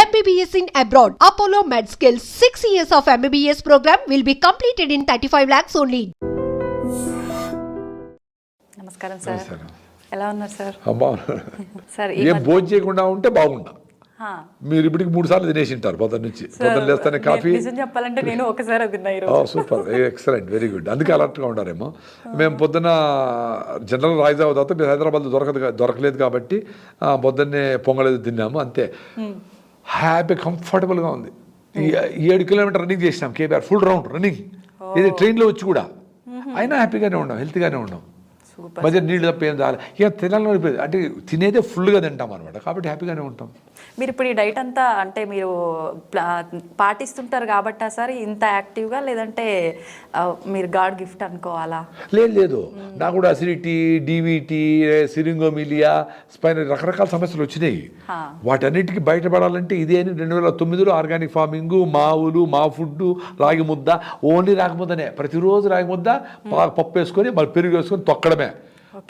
MBBS in abroad. Apollo MedSkill 6 years of MBBS program will be completed in 35 lakhs only. నమస్కారం sir. ఎలా ఉన్నారు sir? Sir ఏం భోజనం చేయకుండా ఉంటే బాగుండా. మీరు ఇప్పటికి మూడు సార్లు తినేసి ఉంటారు పొద్దున్న నుంచి. పొద్దున్న లేస్తానే కాఫీ. నిజం చెప్పాలంటే నేను ఒకసారి తిన్నా ఓ ఈరోజు సూపర్. ఎక్సలెంట్. Very good. అందుకే అలర్ట్గా ఉంటారేమో మేము పొద్దున్న జనరల్ రైజ్ అవుతా మీరు హైదరాబాద్ దొరకదు దొరకలేదు కాబట్టి పొద్దున్నే పొంగలేదు తిన్నాము అంతే. హ్యాపీ కంఫర్టబుల్గా ఉంది. ఏడు కిలోమీటర్ రన్నింగ్ చేసినాం కేబీఆర్ ఫుల్ రౌండ్ రన్నింగ్. ఇది ట్రైన్లో వచ్చి కూడా. అయినా హ్యాపీగానే ఉన్నాం హెల్త్గానే ఉన్నాం మధ్య నీళ్ళు తప్ప ఏం చాలు ఇక తినాలని అంటే తినేదే ఫుల్గా తింటాం అనమాట కాబట్టి హ్యాపీగానే ఉంటాం. మీరు ఇప్పుడు ఈ డైట్ అంతా అంటే మీరు పాటిస్తుంటారు కాబట్టా సార్ ఇంత యాక్టివ్గా లేదంటే మీరు గాడ్ గిఫ్ట్ అనుకోవాలా? లేదు లేదు. నాకు కూడా అసిడిటీ డీవీటీ సిరింగోమిలియా స్పైన్ రకరకాల సమస్యలు వచ్చినాయి. వాటన్నిటికీ బయటపడాలంటే ఇదే అని రెండు వేల తొమ్మిదిలో ఆర్గానిక్ ఫార్మింగ్ మా ఊలు మా ఫుడ్ రాగి ముద్ద ఓన్లీ రాగి ముద్దనే. ప్రతిరోజు రాగి ముద్ద పప్పు వేసుకొని మళ్ళీ పెరుగు వేసుకొని తొక్కడమే.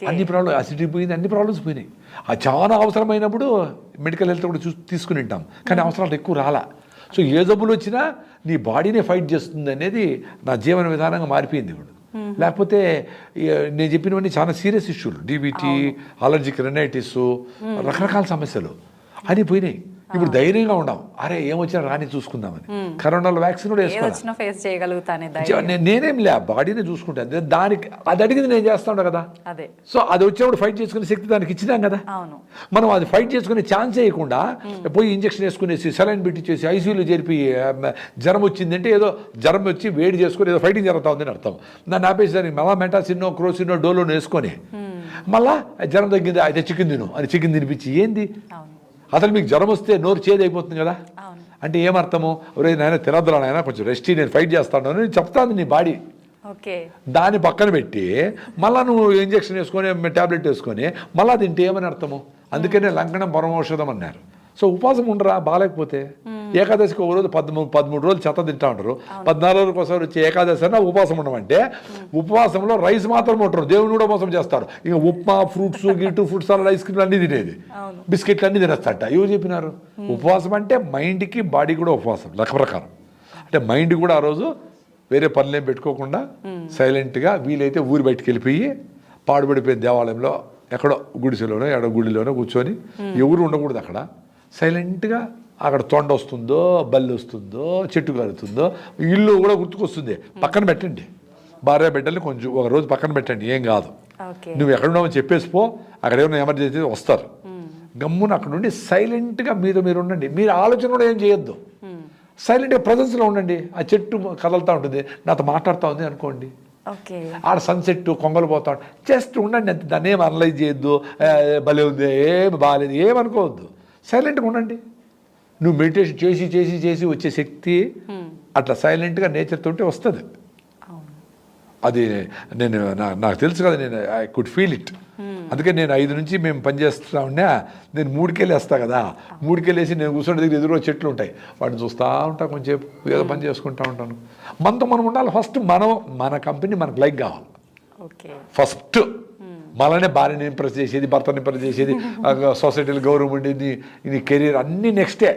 అన్ని ప్రాబ్లమ్ అసిడిటీ పోయింది అన్ని ప్రాబ్లమ్స్ పోయినాయి. అది చాలా అవసరమైనప్పుడు మెడికల్ హెల్త్ కూడా చూ తీసుకుని ఉంటాం. కానీ అవసరాలు ఎక్కువ రాలా. సో ఏ జబ్బులు వచ్చినా నీ బాడీనే ఫైట్ చేస్తుంది అనేది నా జీవన విధానంగా మారిపోయింది ఇప్పుడు. లేకపోతే ఈ, నేను చెప్పినవన్నీ చాలా సీరియస్ ఇష్యూలు. డీబీటీ అలర్జిక్ రెనైటిస్ రకరకాల సమస్యలు. అని పోయినాయి. ఇప్పుడు ధైర్యంగా ఉండాం. అరే ఏమొచ్చినా రాని చూసుకుందామని. కరోనాలో వ్యాక్సిన్ కూడా వేసుకున్నా ఫేస్ చేయగలుగుతానే నేనేం లే బాడీనే చూసుకుంటాను. దానికి అది అడిగింది నేను చేస్తా ఉన్నా కదా? అదే. సో అది వచ్చినప్పుడు ఫైట్ చేసుకునే శక్తి దానికి ఇచ్చినాం కదా? అవును. మనం అది ఫైట్ చేసుకునే ఛాన్స్ వేయకుండా పోయి ఇంజక్షన్ వేసుకునేసి సెలైన్ పెట్టించేసి ఐసీయూలో మ, జ్వరం వచ్చిందంటే ఏదో జ్వరం వచ్చి వేడి చేసుకొని ఏదో ఫైటింగ్ జరుగుతా ఉందని అర్థం. నన్ను ఆపేసి దానికి మళ్ళా మెటాసిన్నో క్రోసిన్నో డోలోనో వేసుకొని మళ్ళా జ్వరం తగ్గింది అయితే చికెన్ తిను. అని చికెన్ తినిపించి ఏంది? అసలు మీకు జ్వరం వస్తే నోరు చేదు అయిపోతుంది కదా అంటే ఏమర్థము? ఒరే నాయన తినద్దురా నాయన కొంచెం రెస్ట్ నేను ఫైట్ చేస్తాను అని చెప్తాను నీ బాడీ ఓకే. దాన్ని పక్కన పెట్టి మళ్ళా నువ్వు ఇంజక్షన్ వేసుకొని టాబ్లెట్ వేసుకొని మళ్ళా తింటే ఏమని అర్థము? అందుకనే లంకణం పరమౌషధం అన్నారు. సో ఉపవాసం ఉండరా? బాగాలేకపోతే ఏకాదశికి ఒక రోజు పదమూడు పదమూడు రోజులు చెత్త తింటా ఉంటారు. పద్నాలుగు రోజులకు ఒకసారి వచ్చే ఏకాదశి అన్న ఉపవాసం ఉండమంటే ఉపవాసంలో రైస్ మాత్రం ఉంటారు. దేవుని కూడా మోసం చేస్తారు. ఇక ఉప్మా ఫ్రూట్స్ గిట్టు ఫ్రూట్స్ సాలడ్ ఐస్ క్రీమ్లు అన్నీ తినేది. బిస్కెట్లు అన్నీ తినేస్తారట. ఎవరు చెప్పినారు? ఉపవాసం అంటే మైండ్కి బాడీ కూడా ఉపవాసం. ప్రకారం. అంటే మైండ్ కూడా ఆ రోజు వేరే పనులేం పెట్టుకోకుండా సైలెంట్గా వీలైతే ఊరి బయటికి వెళ్ళిపోయి పాడుపడిపోయిన దేవాలయంలో ఎక్కడో గుడిసెలోనో ఎక్కడో గుడిలోనో కూర్చొని ఎవరు ఉండకూడదు అక్కడ. సైలెంట్గా అక్కడ తొండ వస్తుందో బల్లి వస్తుందో చెట్టు కలుతుందో ఇల్లు కూడా గుర్తుకొస్తుంది. పక్కన పెట్టండి. భార్య బిడ్డల్ని కొంచెం ఒక రోజు పక్కన పెట్టండి. ఏం కాదు. నువ్వు ఎక్కడున్నావో చెప్పేసి పో. అక్కడ ఏమైనా ఎమర్జెన్సీ వస్తారు. గమ్మున అక్కడ నుండి సైలెంట్గా మీద మీరు ఉండండి. మీరు ఆలోచన కూడా ఏం చేయొద్దు. సైలెంట్గా ప్రజెన్స్లో ఉండండి. ఆ చెట్టు కదలుతూ ఉంటుంది. నాతో మాట్లాడుతూ ఉంది అనుకోండి. ఓకే. ఆడ సన్సెట్ కొంగలు పోతా జస్ట్ ఉండండి అంతే. దాన్ని ఏం అనలైజ్ చేయొద్దు. భలే ఉంది. ఏమి బాగాలేదు ఏమనుకోవద్దు సైలెంట్గా ఉండండి. నువ్వు మెడిటేషన్ చేసి చేసి చేసి వచ్చే శక్తి అట్లా సైలెంట్గా నేచర్ తోటి వస్తుంది. అది నేను నా- నాకు తెలుసు కదా నేను ఐ కుడ్ ఫీల్ ఇట్. అందుకే నేను ఐదు నుంచి మేము పనిచేస్తా ఉన్నా నేను మూడుకెళ్ళి వేస్తా కదా మూడుకెళ్ళేసి నేను కూర్చుంటే దగ్గర ఎదురు చెట్లు ఉంటాయి. వాటిని చూస్తూ ఉంటా కొంచెం ఏదో పని చేసుకుంటా ఉంటాను. మనతో మనం ఉండాలి. ఫస్ట్ మనం మన కంపెనీ మనకు లైక్ కావాలి. ఓకే. ఫస్ట్ మననే భార్యని ఇంప్రెస్ చేసేది భర్తని ఇంప్రెస్ చేసేది సొసైటీలో గౌరవం ఉండేది నీ కెరీర్ అన్నీ నెక్స్టే.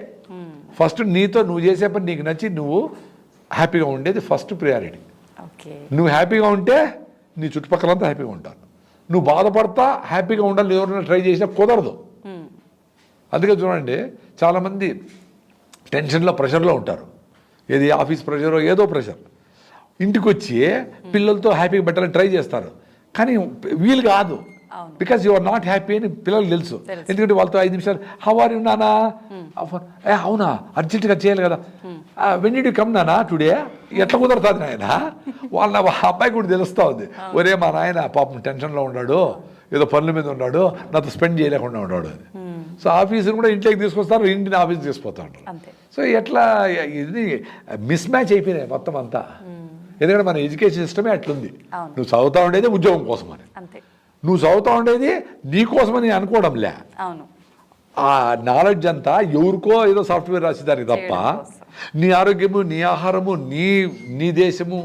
ఫస్ట్ నీతో నువ్వు చేసే పని నీకు నచ్చి నువ్వు హ్యాపీగా ఉండేది ఫస్ట్ ప్రియారిటీ. నువ్వు హ్యాపీగా ఉంటే నీ చుట్టుపక్కలంతా హ్యాపీగా ఉంటారు. నువ్వు బాధపడతా హ్యాపీగా ఉండాలి ఎవరైనా ట్రై చేసినా కుదరదు. అందుకే చూడండి చాలామంది టెన్షన్లో ప్రెషర్లో ఉంటారు. ఏది ఆఫీస్ ప్రెషరో ఏదో ప్రెషర్. ఇంటికి వచ్చి పిల్లలతో హ్యాపీగా పెట్టాలని ట్రై చేస్తారు. కానీ వీలు కాదు. Because you are not happy అని పిల్లలకు తెలుసు. ఎందుకంటే వాళ్ళతో ఐదు నిమిషాలు హౌ ఆర్ యు నానా? ఏ అవునా? అర్జెంటుగా చేయాలి కదా. వెన్ యూ కమ్ నానా? టుడే ఎట్లా కుదరుతుంది నాయన? వాళ్ళ అబ్బాయి కూడా తెలుస్తూ ఉంది ఒరే మా నాయన పాపం టెన్షన్లో ఉన్నాడు. ఏదో పనుల మీద ఉన్నాడు. నాతో స్పెండ్ చేయలేకుండా ఉన్నాడు అని. సో ఆఫీసుని కూడా ఇంట్లోకి తీసుకొస్తారు ఇంటిని ఆఫీస్ తీసుకుపోతా ఉంటారు. సో ఎట్లా ఇది మిస్ మ్యాచ్ అయిపోయినాయి మొత్తం అంతా. ఎందుకంటే మన ఎడ్యుకేషన్ సిస్టమే అట్లుంది. నువ్వు చదువుతా ఉండేది ఉద్యోగం కోసం అని నువ్వు చదువుతా ఉండేది నీకోసమని అనుకోవడంలే. అవును. ఆ నాలెడ్జ్ అంతా ఎవరికో ఏదో సాఫ్ట్వేర్ రాసేదానికి తప్ప. నీ ఆరోగ్యము నీ ఆహారము నీ నీ దేశము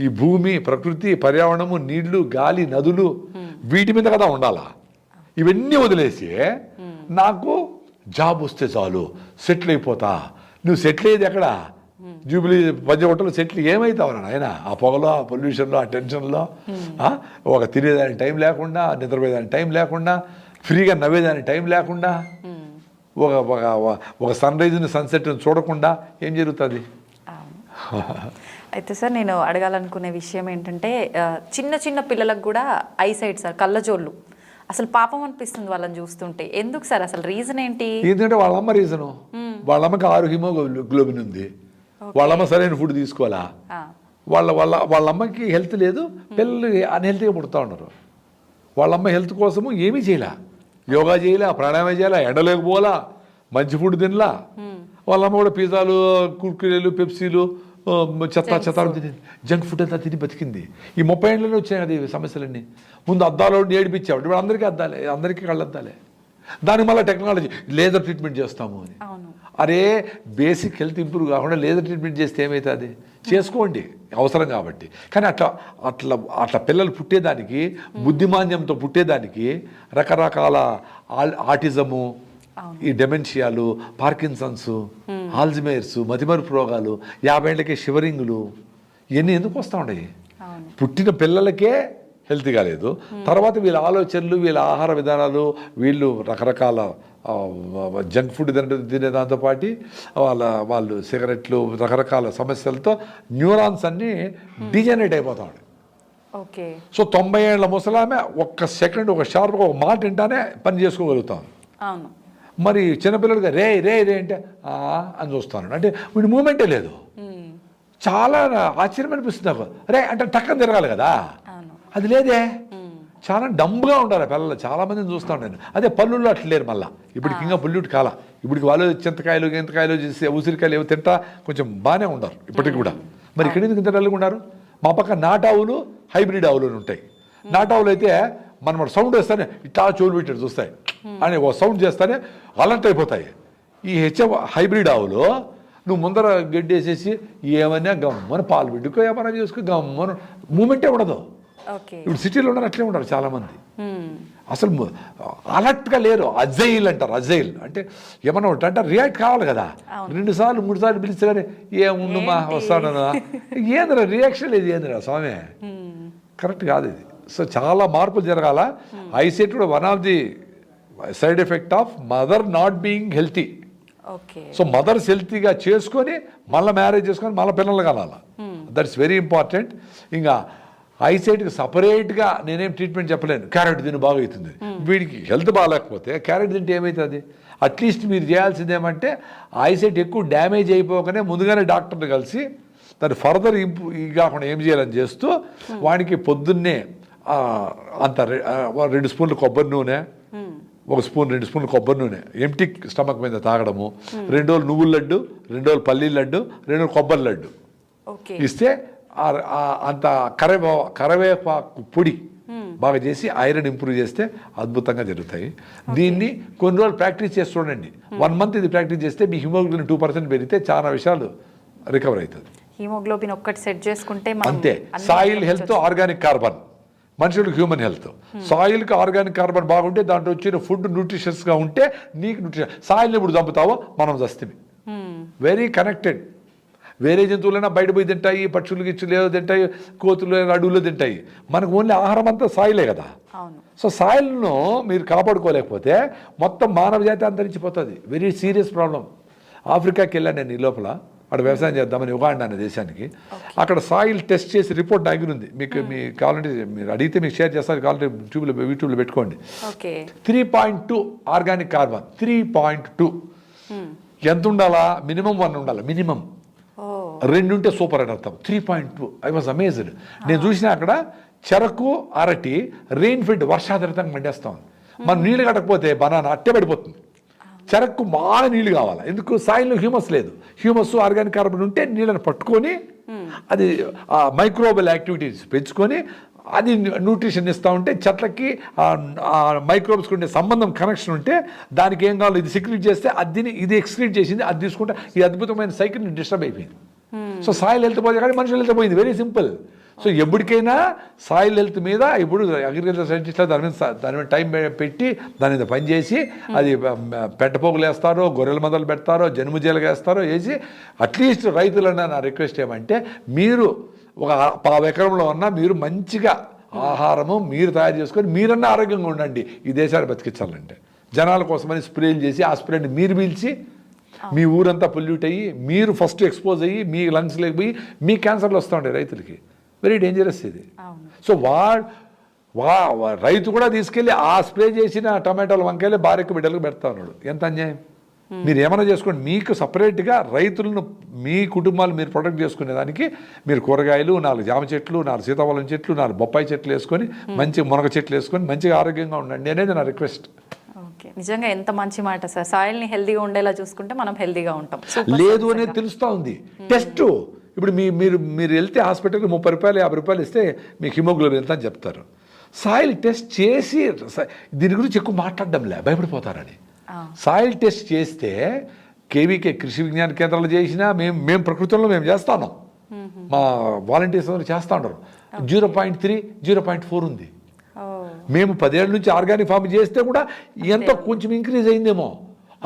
ఈ భూమి ప్రకృతి పర్యావరణము నీళ్ళు గాలి నదులు వీటి మీద కదా ఉండాలా? ఇవన్నీ వదిలేసి నాకు జాబ్ వస్తే చాలు సెటిల్ అయిపోతా. నువ్వు సెటిల్ అయ్యేది ఎక్కడ? జూబిలీ పంచగొట్టలో సెటిల్ ఏమవుతావు నాయన ఆ పొగలో ఆ పొల్యూషన్లో ఆ టెన్షన్లో ఒక తినేదానికి టైం లేకుండా నిద్రపోయేదానికి టైం లేకుండా ఫ్రీగా నవ్వేదానికి టైం లేకుండా ఒక ఒక సన్ రైజ్ని సన్సెట్ని చూడకుండా ఏం జరుగుతుంది. అయితే సార్ నేను అడగాలనుకునే విషయం ఏంటంటే చిన్న చిన్న పిల్లలకు కూడా ఐసైట్ సార్ కళ్ళజోళ్ళు. అసలు పాపం అనిపిస్తుంది వాళ్ళని చూస్తుంటే. ఎందుకు సార్? అసలు రీజన్ ఏంటి? ఎందుకంటే వాళ్ళ అమ్మ రీజను వాళ్ళ అమ్మకి ఆరు హిమోగ్లోబిన్ ఉంది. వాళ్ళ అమ్మ సరైన ఫుడ్ తీసుకోవాలా? వాళ్ళ వాళ్ళ వాళ్ళ అమ్మకి హెల్త్ లేదు పిల్లలు అన్హెల్తీగా పుడతా ఉన్నారు. వాళ్ళ అమ్మ హెల్త్ కోసము ఏమీ చేయలే. యోగా చేయలే ప్రాణాయామం చేయలే ఎండలోకి పోలా మంచి ఫుడ్ తినలా. వాళ్ళ అమ్మ కూడా పిజ్జాలు కుర్కురేలు పెప్సీలు చెత్త చెత్త తిని జంక్ ఫుడ్ అంతా తిని బతికింది. ఈ ముప్పై ఏళ్ళలో వచ్చాయి కదా ఈ సమస్యలన్నీ. ముందు అద్దాలు ఏడిపించాడు ఇప్పుడు అందరికీ అద్దాలే అందరికీ కళ్ళు అద్దాలే దానికి మళ్ళీ టెక్నాలజీ లేజర్ ట్రీట్మెంట్ చేస్తాము అని. అరే బేసిక్ హెల్త్ ఇంప్రూవ్ కాకుండా లేజర్ ట్రీట్మెంట్ చేస్తే ఏమవుతుంది చేసుకోండి అవసరం కాబట్టి. కానీ అట్లా అట్లా అట్లా పిల్లలు పుట్టేదానికి బుద్ధిమాంద్యంతో పుట్టేదానికి రకరకాల ఆటిజము ఈ డెమెన్షియాలు పార్కిన్సన్స్ ఆల్జిమేర్స్ మతిమరుపు రోగాలు యాభై ఏళ్ళకే షివరింగులు ఇవన్నీ ఎందుకు వస్తూ ఉన్నాయి? పుట్టిన పిల్లలకే హెల్తీగా లేదు తర్వాత వీళ్ళ ఆలోచనలు వీళ్ళ ఆహార విధానాలు వీళ్ళు రకరకాల జంక్ ఫుడ్ తిన తినే దాంతోపాటు వాళ్ళ వాళ్ళు సిగరెట్లు రకరకాల సమస్యలతో న్యూరాన్స్ అన్నీ డిజనరేట్ అయిపోతా ఉన్నాయి ఓకే. సో తొంభై ఏళ్ళ ముసలామె ఒక్క సెకండ్ ఒక షార్ప్గా ఒక మాట వింటానే పని చేసుకోగలుగుతాం. అవును. మరి చిన్నపిల్లడిగా రే రే రే అంటే అని చూస్తాను. అంటే వీడి మూమెంటే లేదు. మ్మ్. చాలా ఆశ్చర్యం అనిపిస్తుంది నాకు. రే అంటే టక్కన తిరగాలి కదా. అది లేదే. మ్మ్. చాలా డంబ్గా ఉండాలి పిల్లలు. చాలా మందిని చూస్తూ ఉంటాను అదే పళ్ళుల్లో అట్లా లేరు మళ్ళీ. ఇప్పటికి ఇంకా పొల్యూట్ కాల. ఇప్పటికి వాళ్ళు చింతకాయలు గింతకాయలు చేసి ఉసిరికాయలు ఏవో తింటా కొంచెం బాగానే ఉన్నారు ఇప్పటికి కూడా. మరి ఇక్కడ ఎందుకు ఇంత డల్గా ఉన్నారు? మా పక్క నాటావులు హైబ్రిడ్ ఆవులు ఉంటాయి. నాటావులు అయితే మనం సౌండ్ వేస్తానే ఇట్లా చోలు పెట్టాడు చూస్తాయి. అని ఓ సౌండ్ చేస్తానే అలర్ట్ అయిపోతాయి. ఈ హెచ్ఎఫ్ హైబ్రిడ్ ఆవులు నువ్వు ముందర గడ్డి వేసేసి ఏమైనా గమ్మని పాలు పిండుకో ఏమైనా చేసుకో గమ్మను మూమెంటే ఉండదు. ఇప్పుడు సిటీలో ఉన్నారు అట్లే ఉంటారు చాలామంది. అసలు అలర్ట్గా లేరు. అజైల్ అంటారు అజైల్. అంటే ఏమన్నా ఒకటి అంటే రియాక్ట్ కావాలి కదా. రెండు సార్లు మూడు సార్లు పిలిస్తే కానీ ఏముండు మా వస్తాను ఏందిరా రియాక్షన్ లేదు ఏందిరా స్వామి. కరెక్ట్ కాదు ఇది. సో చాలా మార్పులు జరగాల. ఐసెట్ కూడా one of the side effect of mother not being healthy. So mothers హెల్తీగా చేసుకొని మళ్ళీ మ్యారేజ్ చేసుకొని మళ్ళీ పిల్లలు కనాల దట్స్ వెరీ ఇంపార్టెంట్. ఇంకా ఐసైట్కి సపరేట్గా నేనేం ట్రీట్మెంట్ చెప్పలేను. క్యారెట్ తిని బాగా అవుతుంది. వీడికి హెల్త్ బాగాలేకపోతే క్యారెట్ తింటే ఏమవుతుంది అట్లీస్ట్ మీరు చేయాల్సింది ఏమంటే ఐసైట్ ఎక్కువ డ్యామేజ్ అయిపోకనే ముందుగానే డాక్టర్ని కలిసి దాన్ని ఫర్దర్ ఇంప్రూవ్ కాకుండా ఏం చేయాలని చేస్తూ వాడికి పొద్దున్నే అంత రెండు స్పూన్లు కొబ్బరి నూనె ఒక స్పూన్ రెండు స్పూన్లు కొబ్బరి నూనె ఎంటీ స్టమక్ మీద తాగడము రెండు రోజులు నువ్వుల లడ్డు రెండు రోజులు పల్లీల లడ్డు రెండు రోజులు కొబ్బరి లడ్డు ఇస్తే అంత కరివే కరివేపాకు పొడి బాగా చేసి ఐరన్ ఇంప్రూవ్ చేస్తే అద్భుతంగా జరుగుతాయి. దీన్ని కొన్ని రోజులు ప్రాక్టీస్ చేసి చూడండి. వన్ మంత్ ఇది ప్రాక్టీస్ చేస్తే మీ హిమోగ్లోబిన్ టూ పర్సెంట్ పెరిగితే చాలా విషయాలు రికవర్ అవుతుంది. హీమోగ్లోబిన్ ఒక్కటి సెట్ చేసుకుంటే అంతే. Soil health organic carbon. మనుషులకు హ్యూమన్ హెల్త్. సాయిల్కి ఆర్గానిక్ కార్బన్ బాగుంటే దాంట్లో వచ్చిన ఫుడ్ న్యూట్రిషన్స్గా ఉంటే నీకు న్యూట్రిషన్. సాయిల్ని ఇప్పుడు చంపుతావో? మనం చస్తుంది మ్మ్. వెరీ కనెక్టెడ్ వేరే జంతువులైనా బయట పోయి తింటాయి పక్షులు గిచ్చులు ఏదో తింటాయి కోతులు అడవులు తింటాయి. మనకు ఓన్లీ ఆహారం అంతా సాయిలే కదా. సో సాయిల్ను మీరు కాపాడుకోలేకపోతే మొత్తం మానవ జాతి అంతరించిపోతుంది. వెరీ సీరియస్ ప్రాబ్లం ఆఫ్రికాకి వెళ్ళాను నేను ఈ లోపల. అక్కడ వ్యవసాయం చేద్దామని ఉగాండా అనే దేశానికి. అక్కడ సాయిల్ టెస్ట్ చేసి రిపోర్ట్ ఉంది. మీకు మీ కావాలంటే మీరు అడిగితే మీకు షేర్ చేస్తారు కావాలంటే యూట్యూబ్లో యూట్యూబ్లో పెట్టుకోండి. Three point two organic carbon. Three point two. ఎంత ఉండాలా? మినిమం వన్ ఉండాలి? మినిమం. రెండు ఉంటే సూపర్ అని అర్థం. Three point two. I was amazed. నేను చూసిన అక్కడ చెరకు అరటి రెయిన్ ఫీడ్ వర్షాధారితంగా మండేస్తాం. మనం నీళ్ళు కట్టకపోతే బనానా అట్టే పడిపోతుంది. చెరకు బాగా నీళ్ళు కావాలి. ఎందుకు? సాయిల్లో హ్యూమస్ లేదు. హ్యూమస్ ఆర్గానిక్ కార్బన్ ఉంటే నీళ్ళని పట్టుకొని అది ఆ మైక్రోబల్ యాక్టివిటీస్ పెంచుకొని అది న్యూట్రిషన్ ఇస్తూ ఉంటే చెట్లకి మైక్రోబ్స్కి ఉండే సంబంధం కనెక్షన్ ఉంటే దానికి ఏం కావాలో ఇది సెక్రెట్ చేస్తే అది ఇది ఎక్స్క్రీట్ చేసింది అది తీసుకుంటే ఈ అద్భుతమైన సైకిల్ని డిస్టర్బ్ అయిపోయింది. సో సాయిల్ హెల్త్ పోతే కానీ మనుషులు హెల్త్ పోయింది. వెరీ సింపుల్ సో ఎప్పటికైనా సాయిల్ హెల్త్ మీద ఇప్పుడు అగ్రికల్చర్ సైంటిస్ట్లో దాని మీద దాని మీద టైం పెట్టి దాని మీద పని చేసి అది పెట్టపోగులు వేస్తారో గొర్రెల మందలు పెడతారో జనుముజీలుగా వేస్తారో వేసి అట్లీస్ట్ రైతులన్నా నా రిక్వెస్ట్ ఏమంటే మీరు ఒక పావు ఎకరంలో ఉన్న మీరు మంచిగా ఆహారము మీరు తయారు చేసుకొని మీరన్నా ఆరోగ్యంగా ఉండండి. ఈ దేశాన్ని బతికించాలంటే. జనాల కోసమని స్ప్రేలు చేసి ఆ స్ప్రేని మీరు పీల్చి మీ ఊరంతా పొల్యూట్ అయ్యి మీరు ఫస్ట్ ఎక్స్పోజ్ అయ్యి మీ లంగ్స్ లేకపోయి మీ క్యాన్సర్లు వస్తూ ఉంటాయి రైతులకి. వెరీ డేంజరస్ ఇది. సో వా- రైతు కూడా తీసుకెళ్ళి ఆ స్ప్రే చేసిన టమాటాలు వంకాయలు భార్యకు బిడ్డలకు పెడతా ఉన్నాడు. ఎంత అన్యాయం? మీరు ఏమైనా చేసుకోండి. మీకు సపరేట్గా రైతులను మీ కుటుంబాలు మీరు ప్రొటెక్ట్ చేసుకునే దానికి మీరు కూరగాయలు నాలుగు జామ చెట్లు నాలుగు సీతాఫలం చెట్లు నాలుగు బొప్పాయి చెట్లు వేసుకొని మంచి మునగ చెట్లు వేసుకొని మంచిగా ఆరోగ్యంగా ఉండండి అనేది నా రిక్వెస్ట్ ఓకే. నిజంగా ఎంత మంచి మాట సార్. సాయిల్ని హెల్దీగా ఉండేలా చూసుకుంటే మనం హెల్దీగా ఉంటాం. లేదు అనేది. తెలుస్తూ ఉంది. టెస్ట్ ఇప్పుడు మీ మీరు మీరు వెళ్తే హాస్పిటల్కి ముప్పై రూపాయలు యాభై రూపాయలు ఇస్తే మీకు హిమోగ్లోబిన్ ఎంత అని చెప్తారు. సాయిల్ టెస్ట్ చేసి దీని గురించి ఎక్కువ మాట్లాడడంలే భయపడిపోతారని. సాయిల్ టెస్ట్ చేస్తే కేవీకే కృషి విజ్ఞాన కేంద్రాలు చేసినా మేము మేము ప్రకృతిలో మేము చేస్తాను మా వాలంటీర్స్ అందరూ చేస్తూ ఉంటారు zero point three zero point four ఉంది. మేము పదేళ్ళ నుంచి ఆర్గానిక్ ఫార్మ్ చేస్తే కూడా ఎంతో కొంచెం ఇంక్రీజ్ అయిందేమో.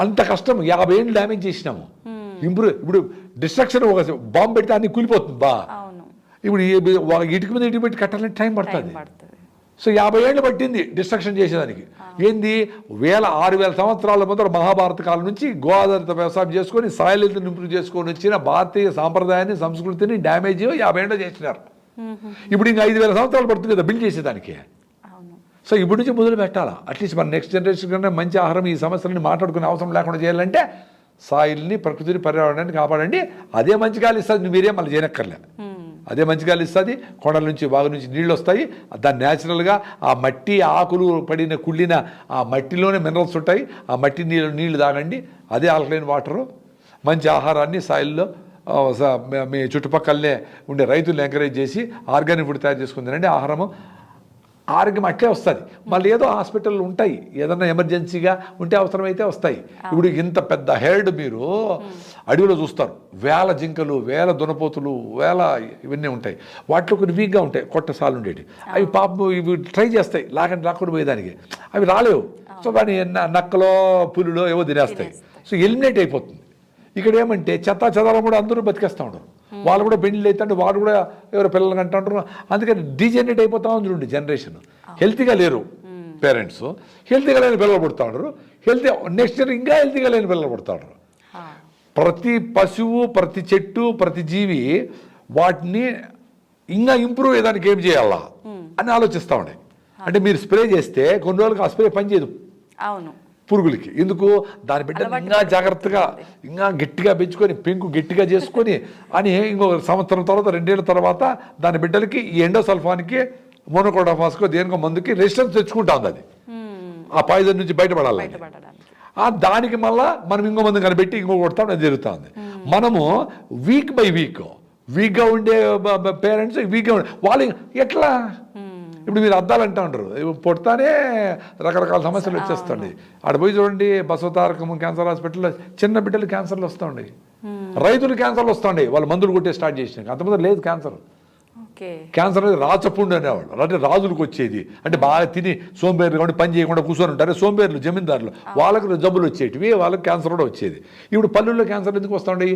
అంత కష్టం. యాభై ఏళ్ళు డ్యామేజ్ చేసినాము. ఇంప్రూవ్ ఇప్పుడు డిస్ట్రక్షన్ ఒక బాంబు పెడితే అన్ని కూలిపోతుంది. బా. ఇప్పుడు ఇటుక మీద ఇటుక పెట్టి కట్టాలంటే టైం పడుతుంది. సో యాభై ఏళ్ళు పట్టింది డిస్ట్రక్షన్ చేసేదానికి. ఏంది? వేల ఆరు వేల సంవత్సరాల ముందర మహాభారత కాలం నుంచి గో ఆధారిత వ్యవసాయం చేసుకొని సాయిల్ హెల్త్ని ఇంప్రూవ్ చేసుకొని వచ్చిన భారతీయ సాంప్రదాయాన్ని సంస్కృతిని డ్యామేజ్ యాభై ఏళ్ళు చేసినారు. ఇప్పుడు ఇంకా ఐదు వేల సంవత్సరాలు పడుతుంది కదా బిల్డ్ చేసేదానికి. సో ఇప్పుడు నుంచి మొదలు పెట్టాలా? అట్లీస్ట్ మన నెక్స్ట్ జనరేషన్ కన్నా మంచి ఆహారం ఈ సమస్యలని మాట్లాడుకునే అవసరం లేకుండా చేయాలంటే సాయిల్ని ప్రకృతిని పర్యావరణాన్ని కాపాడండి. అదే మంచి గాలి ఇస్తుంది. మీరే మళ్ళీ చేయనక్కర్లే. అదే మంచి గాలి ఇస్తుంది. కొండల నుంచి బాగు నుంచి నీళ్ళు వస్తాయి. దాన్ని న్యాచురల్గా ఆ మట్టి ఆకులు పడిన కుళ్ళిన ఆ మట్టిలోనే మినరల్స్ ఉంటాయి. ఆ మట్టి నీళ్ళు నీళ్ళు తాగండి. అదే ఆల్కలైన్ వాటరు మంచి ఆహారాన్ని సాయిల్లో మీ చుట్టుపక్కలనే ఉండే రైతులను ఎంకరేజ్ చేసి ఆర్గానిక్ ఫుడ్ తయారు చేసుకుందండి ఆహారము ఆరోగ్యం అట్లే వస్తుంది. మళ్ళీ ఏదో హాస్పిటల్ ఉంటాయి. ఏదన్నా ఎమర్జెన్సీగా ఉంటే అవసరమైతే వస్తాయి. ఇప్పుడు ఇంత పెద్ద హెర్డ్ మీరు అడవిలో చూస్తారు. వేల జింకలు వేల దునపోతులు వేల ఇవన్నీ ఉంటాయి. వాటిలో కొన్ని వీక్గా ఉంటాయి. కొట్టసాలు ఉండేవి అవి పాపం ఇవి ట్రై చేస్తాయి. లాగండి లాక్కుండా పోయేదానికి. అవి రాలేవు. సో దాని నక్కలో పులులో ఏవో తినేస్తాయి. సో ఎలిమినేట్ అయిపోతుంది. ఇక్కడ ఏమంటే చెత్త చెదారం కూడా అందరూ బతికేస్తూ ఉంటారు వాళ్ళు కూడా పెళ్ళి అవుతుంటే వాళ్ళు కూడా ఎవరో పిల్లలు అంటుంటారు అందుకని డీజనరేట్ అయిపోతా ఉంది చూడండి జనరేషన్. హెల్తీగా లేరు పేరెంట్స్. హెల్తీగా లేని పిల్లలు పుడతా ఉంటారు హెల్తీ నెక్స్ట్ ఇయర్ ఇంకా హెల్తీగా లేని పిల్లలు పుడతా ఉంటారు ఆ. ప్రతి పశువు ప్రతి చెట్టు ప్రతి జీవి వాటిని ఇంకా ఇంప్రూవ్ అయ్యేదానికి ఏం చేయాలా? అని ఆలోచిస్తూ ఉండే. అంటే మీరు స్ప్రే చేస్తే కొన్ని రోజులకు ఆ స్ప్రే పనిచేయదు. అవును. పురుగులకి. ఎందుకు? దాని బిడ్డ ఇంకా జాగ్రత్తగా ఇంకా గట్టిగా పెంచుకొని పెంకు గట్టిగా చేసుకొని అని ఇంకో సంవత్సరం తర్వాత రెండేళ్ళ తర్వాత దాని బిడ్డలకి ఈ ఎండోసల్ఫాన్కి మోనోకోడాఫాస్కో దేనికో మందుకి రెసిస్టెన్స్ తెచ్చుకుంటా ఉంది అది ఆ పాయిజన్ నుంచి బయటపడాలి ఆ దానికి మళ్ళా మనం ఇంకో మంది కనిపెట్టి ఇంకో కొడతాం అది జరుగుతుంది. మనము వీక్ బై వీక్ వీక్గా ఉండే పేరెంట్స్ వీక్గా ఉండే వాళ్ళు ఎట్లా? ఇప్పుడు మీరు అద్దాలు అంటా ఉంటారు పుడతానే రకరకాల సమస్యలు వచ్చేస్తాండి. ఆడ పోయి చూడండి బసవతారకం క్యాన్సర్ హాస్పిటల్లో చిన్న బిడ్డలు క్యాన్సర్లు వస్తుండే. రైతులు క్యాన్సర్లు వస్తుండే. వాళ్ళు మందులు కొట్టే స్టార్ట్ చేసినాక అంతమంది లేదు క్యాన్సర్ ఓకే. క్యాన్సర్ అనేది రాచపుండు అనేవాళ్ళు. అంటే రాజులకు వచ్చేది. అంటే బాగా తిని సోంబేర్లు కాబట్టి పని చేయకుండా కూర్చొని ఉంటారు. సోంబేర్లు జమీందారులు. వాళ్ళకి జబ్బులు వచ్చేటివి వాళ్ళకి క్యాన్సర్ కూడా వచ్చేది. ఇప్పుడు పల్లెల్లో క్యాన్సర్ ఎందుకు వస్తుండే?